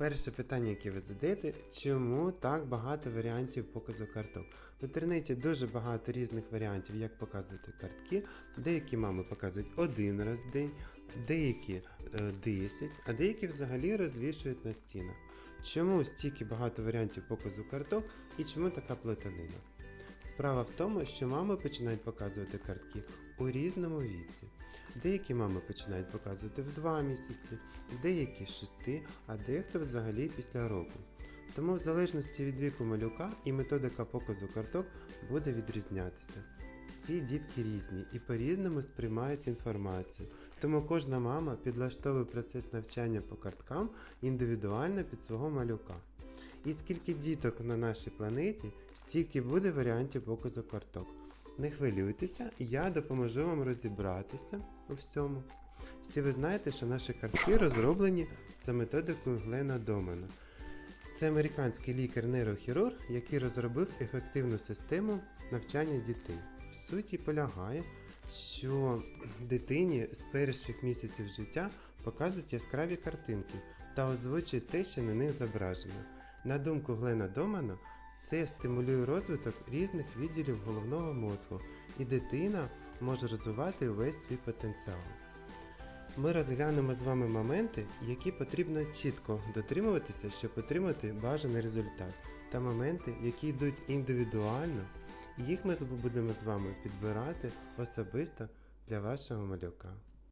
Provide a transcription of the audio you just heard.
Перше питання, яке ви задаєте, чому так багато варіантів показу карток? В інтернеті дуже багато різних варіантів, як показувати картки. Деякі мами показують один раз в день, деякі е, 10, а деякі взагалі розвішують на стінах. Чому стільки багато варіантів показу карток і чому така плетанина? Справа в тому, що мами починають показувати картки у різному віці. Деякі мами починають показувати в 2 місяці, деякі з 6, а дехто взагалі після року. Тому в залежності від віку малюка і методика показу карток буде відрізнятися. Всі дітки різні і по-різному сприймають інформацію, тому кожна мама підлаштовує процес навчання по карткам індивідуально під свого малюка. І скільки діток на нашій планеті, стільки буде варіантів показу карток. Не хвилюйтеся, я допоможу вам розібратися у всьому. Всі ви знаєте, що наші картки розроблені за методикою Глена Домана. Це американський лікар-нейрохірург, який розробив ефективну систему навчання дітей. В суті полягає, що дитині з перших місяців життя показують яскраві картинки та озвучують те, що на них зображено. На думку Глена Домана, це стимулює розвиток різних відділів головного мозку, і дитина може розвивати увесь свій потенціал. Ми розглянемо з вами моменти, які потрібно чітко дотримуватися, щоб отримати бажаний результат, та моменти, які йдуть індивідуально, і їх ми будемо з вами підбирати особисто для вашого малюка.